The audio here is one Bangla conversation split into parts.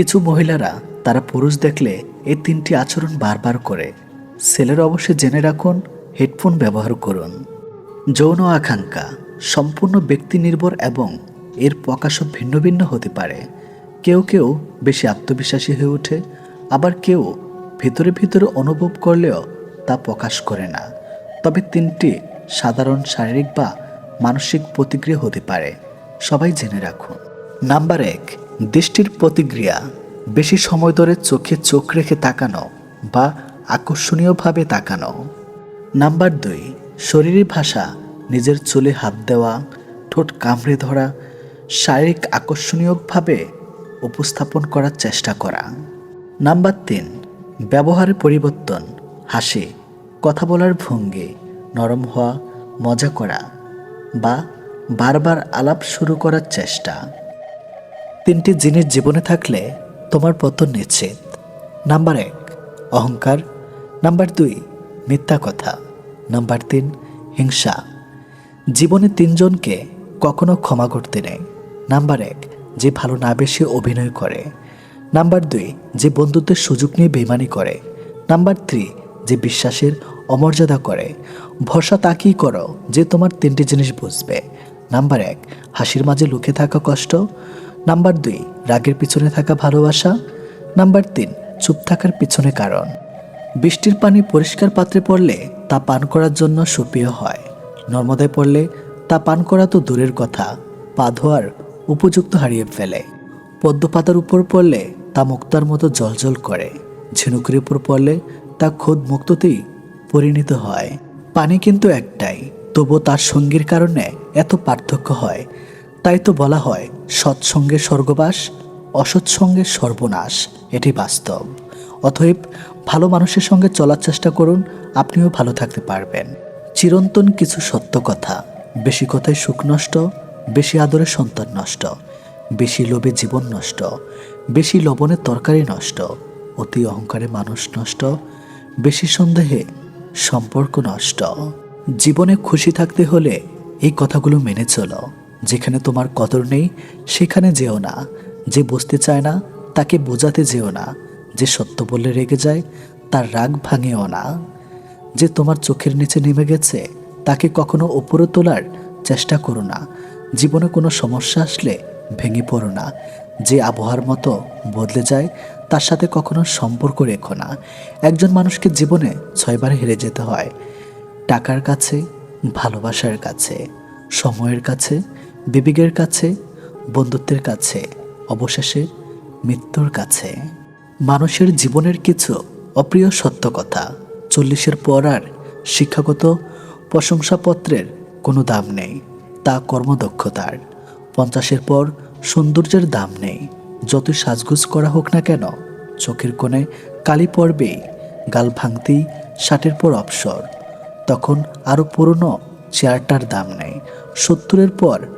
কিছু মহিলারা তারা পুরুষ দেখলে এই তিনটি আচরণ বারবার করে। ছেলেরা অবশ্যই জেনে রাখুন, হেডফোন ব্যবহার করুন। যৌন আকাঙ্ক্ষা, সম্পূর্ণ ব্যক্তি নির্ভর এবং এর প্রকাশও ভিন্ন ভিন্ন হতে পারে। কেউ কেউ বেশি আত্মবিশ্বাসী হয়ে ওঠে, আবার কেউ ভিতরে ভিতরে অনুভব করলেও তা প্রকাশ করে না। তবে তিনটি সাধারণ শারীরিক বা মানসিক প্রতিক্রিয়া হতে পারে, সবাই জেনে রাখুন। নাম্বার এক দৃষ্টির প্রতিক্রিয়া, বেশি সময় ধরে চোখে চোখ রেখে তাকানো বা আকর্ষণীয়ভাবে তাকানো। নাম্বার দুই, শরীরী ভাষা, নিজের চুলে হাত দেওয়া, ঠোঁট কামড়ে ধরা, শারীরিক আকর্ষণীয়ভাবে উপস্থাপন করার চেষ্টা করা। নাম্বার তিন ব্যবহারের পরিবর্তন, হাসি, কথা বলার ভঙ্গি, নরম হওয়া, মজা করা বা বারবার আলাপ শুরু করার চেষ্টা। তিনটি জিনিস জীবনে থাকলে তোমার পতন নিশ্চিত। নাম্বার এক, অহংকার। নাম্বার দুই, মিথ্যা কথা। নাম্বার তিন, হিংসা। জীবনে তিনজনকে কখনো ক্ষমা করতে নেই। নাম্বার এক, যে ভালো না বেশি অভিনয় করে। নাম্বার দুই, যে বন্ধুত্বের সুযোগ নিয়ে বেমানি করে। নাম্বার থ্রি, যে বিশ্বাসের অমর্যাদা করে। ভরসা তাকেই করো যে তোমার তিনটি জিনিস বুঝবে। নাম্বার এক, হাসির মাঝে লুকে থাকা কষ্ট। নাম্বার দুই, রাগের পিছনে থাকা ভালোবাসা। নাম্বার তিন, চুপ থাকার পিছনে কারণ। বৃষ্টির পানি পরিষ্কার পাত্রে পড়লে তা পান করার জন্য সুপ্রিয় হয়। নর্মদায় পড়লে তা পান করা তো দূরের কথা, পা ধোয়ার উপযুক্ত হারিয়ে ফেলে। পদ্ম পাতার উপর পড়লে তা মুক্তার মতো জলজল করে। ঝিনুকের উপর পড়লে তা খোদ মুক্ততেই পরিণত হয়। পানি কিন্তু একটাই তবু তার সঙ্গীর কারণে এত পার্থক্য হয়, তাই তো বলা হয় সৎসঙ্গে স্বর্গবাস, অসৎসঙ্গে সর্বনাশ। এটি বাস্তব। অতএব ভালো মানুষের সঙ্গে চলার চেষ্টা করুন, আপনিও ভালো থাকতে পারবেন। চিরন্তন কিছু সত্য কথা। বেশি কথায় সুখ নষ্ট, বেশি আদরে সন্তান নষ্ট, বেশি লোভে জীবন নষ্ট, বেশি লবণে তরকারি নষ্ট, অতি অহংকারে মানুষ নষ্ট, বেশি সন্দেহে সম্পর্ক নষ্ট। জীবনে খুশি থাকতে হলে এই কথাগুলো মেনে চলো। যেখানে তোমার কদর নেই, সেখানে যেও না। যে বসতে চায় না, তাকে বোঝাতে যেও না। যে সত্য বললে রেগে যায়, তার রাগ ভাঙেও না। যে তোমার চোখের নিচে নেমে গেছে, তাকে কখনো ওপরে তোলার চেষ্টা করো না। জীবনে কোনো সমস্যা আসলে ভেঙে পড়ো না। যে আবহাওয়ার মতো বদলে যায়, তার সাথে কখনো সম্পর্ক রেখো না। একজন মানুষকে জীবনে ছয়বার হেরে যেতে হয়। টাকার কাছে, ভালোবাসার কাছে, সময়ের কাছে বিবেকের কাছে, বন্ধুত্বের কাছে, অবশেষে মৃত্যুর কাছে। মানুষের জীবনের কিছু অপ্রিয় সত্য কথা চল্লিশের পর আর শিক্ষাগত প্রশংসাপত্রের কোনো দাম নেই, তা কর্মদক্ষতার। পঞ্চাশের পর সৌন্দর্যের দাম নেই, যতই সাজগুজ করা হোক না কেন, চোখের কোণে কালি পড়বেই, গাল ভাঙতেই ষাটের পর অবসর। তখন আরও পুরনো চেয়ারটার দাম নেই, সত্তরের পর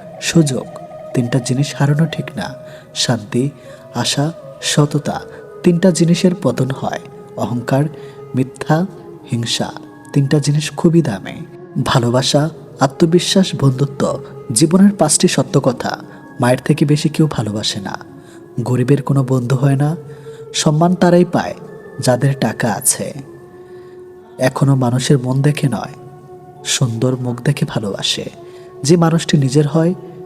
সুযোগ। তিনটা জিনিস হারানো ঠিক না। শান্তি, আশা, সততা তিনটা জিনিসের পতন হয়। অহংকার, মিথ্যা, হিংসা তিনটা জিনিস খুবই দামে। ভালোবাসা, আত্মবিশ্বাস, বন্ধুত্ব জীবনের পাঁচটি সত্য কথা। মায়ের থেকে বেশি কেউ ভালোবাসে না। গরিবের কোনো বন্ধু হয় না। সম্মান তারাই পায়, যাদের টাকা আছে। এখনও মানুষের মন দেখে নয়। সুন্দর মুখ দেখে ভালোবাসে। যে মানুষটি নিজের হয়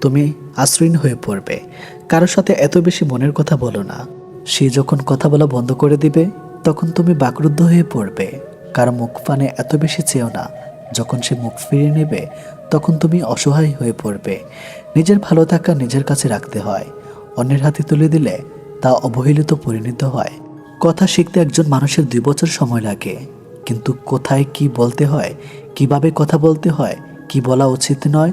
তুমি আশ্রয়ীন হয়ে পড়বে। কারোর সাথে এত বেশি মনের কথা বলো না। সে যখন কথা বলা বন্ধ করে দিবে, তখন তুমি বাকরুদ্ধ হয়ে পড়বে। কারও মুখ পানে এত বেশি চেও না। যখন সে মুখ ফিরিয়ে নেবে, তখন তুমি অসহায় হয়ে পড়বে। নিজের ভালো থাকা নিজের কাছে রাখতে হয়। অন্যের হাতে তুলে দিলে তা অবহেলিত পরিণত হয়। কথা শিখতে একজন মানুষের দুই বছর সময় লাগে। কিন্তু কোথায় কি বলতে হয়, কীভাবে কথা বলতে হয়, কি বলা উচিত নয়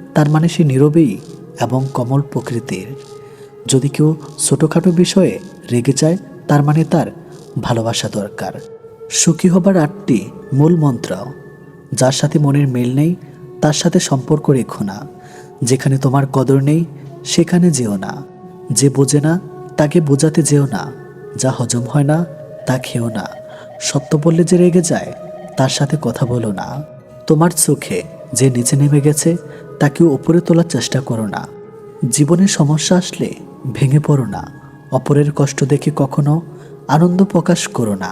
তার মানে সে নীরবেই এবং কমল প্রকৃতির। যদি কেউ ছোটোখাটো বিষয়ে রেগে যায়, তার মানে তার ভালোবাসা দরকার। সুখী হবার আটটি মূল মন্ত্র, যার সাথে মনের মিল নেই, তার সাথে সম্পর্ক রেখো না। যেখানে তোমার কদর নেই, সেখানে যেও না। যে বোঝে না, তাকে বোঝাতে যেও না। যা হজম হয় না, তা খেও না। সত্য বললে যে রেগে যায়, তার সাথে কথা বলো না। তোমার চোখে যে নিচে নেমে গেছে তাকে ওপরে তোলার চেষ্টা করো না। জীবনের সমস্যা আসলে ভেঙে পড়ো না। অপরের কষ্ট দেখে কখনো আনন্দ প্রকাশ করো না।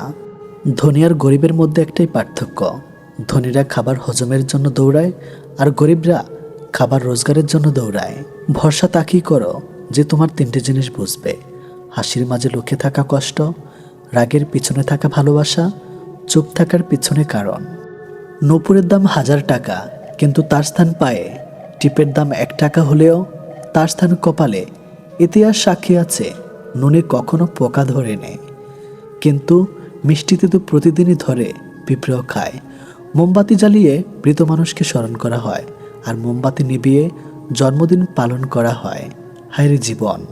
ধনী আর গরিবের মধ্যে একটাই পার্থক্য। ধনীরা খাবার হজমের জন্য দৌড়ায় আর গরিবরা খাবার রোজগারের জন্য দৌড়ায়। ভরসা তাকেই করো যে তোমার তিনটে জিনিস বুঝবে। হাসির মাঝে লুকে থাকা কষ্ট, রাগের পিছনে থাকা ভালোবাসা, চুপ থাকার পিছনে কারণ। নূপুরের দাম হাজার টাকা, কিন্তু তার স্থান পায়ে টিপের দাম এক টাকা হলেও তার স্থান কপালে ইতিহাস সাক্ষী আছে, নুনে কখনো পোকা ধরে নেয় কিন্তু মিষ্টিতে তো প্রতিদিনই ধরে পিঁপড়েও খায়। মোমবাতি জ্বালিয়ে মৃত মানুষকে স্মরণ করা হয় আর মোমবাতি নিবিয়ে জন্মদিন পালন করা হয়। হায়রে জীবন!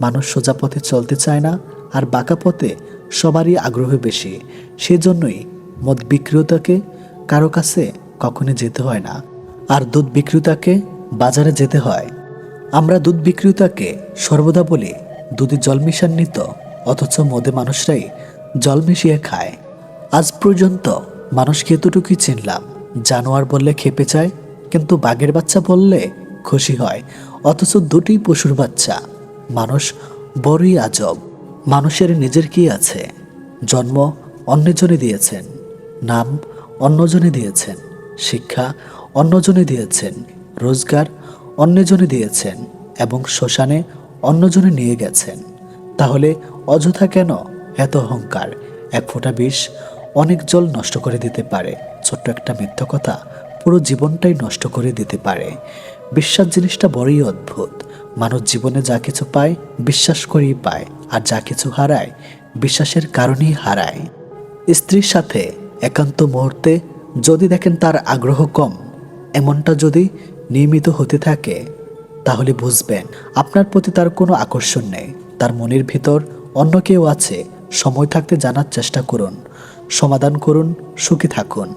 মানুষ সোজা পথে চলতে চায় না আর বাঁকা পথে সবারই আগ্রহ বেশি। সেজন্যই মদ বিক্রেতাকে কারও কাছে কখনো যেতে হয় না। আর দুধ বিক্রেতাকে বাজারে যেতে হয়। আমরা দুধ বিক্রেতাকে সর্বদা বলি দুধে জল মিশান্বিত, অথচ মদে মানুষরাই জল মিশিয়ে খায়। আজ পর্যন্ত মানুষকে এতটুকুই চিনলাম, জানোয়ার বললে খেপে যায়, কিন্তু বাঘের বাচ্চা বললে খুশি হয়, অথচ দুটি পশুর বাচ্চা। মানুষ বড়ই আজব, মানুষের নিজের কি আছে? জন্ম অন্যজনে দিয়েছেন, নাম অন্যজনে দিয়েছেন। শিক্ষা অন্যজনে দিয়েছেন, রোজগার অন্যজনে দিয়েছেন এবং শ্মশানে অন্যজনে নিয়ে গেছেন। তাহলে অযথা কেন এত অহংকার? এক ফোঁটা বিষ অনেক জল নষ্ট করে দিতে পারে। ছোট্ট একটা মিথ্যা কথা পুরো জীবনটাই নষ্ট করে দিতে পারে। বিশ্বাস জিনিসটা বড়ই অদ্ভুত। মানুষ জীবনে যা কিছু পায়, বিশ্বাস করেই পায়। আর যা কিছু হারায়, বিশ্বাসের কারণেই হারায়। স্ত্রীর সাথে একান্ত মুহূর্তে যদি দেখেন তার আগ্রহ কম, এমনটা যদি নিয়মিত হতে থাকে, তাহলে বুঝবেন আপনার প্রতি তার কোনো আকর্ষণ নেই। তার মনের ভিতর অন্য কেউ আছে, সময় থাকতে জানার চেষ্টা করুন, সমাধান করুন, সুখী থাকুন।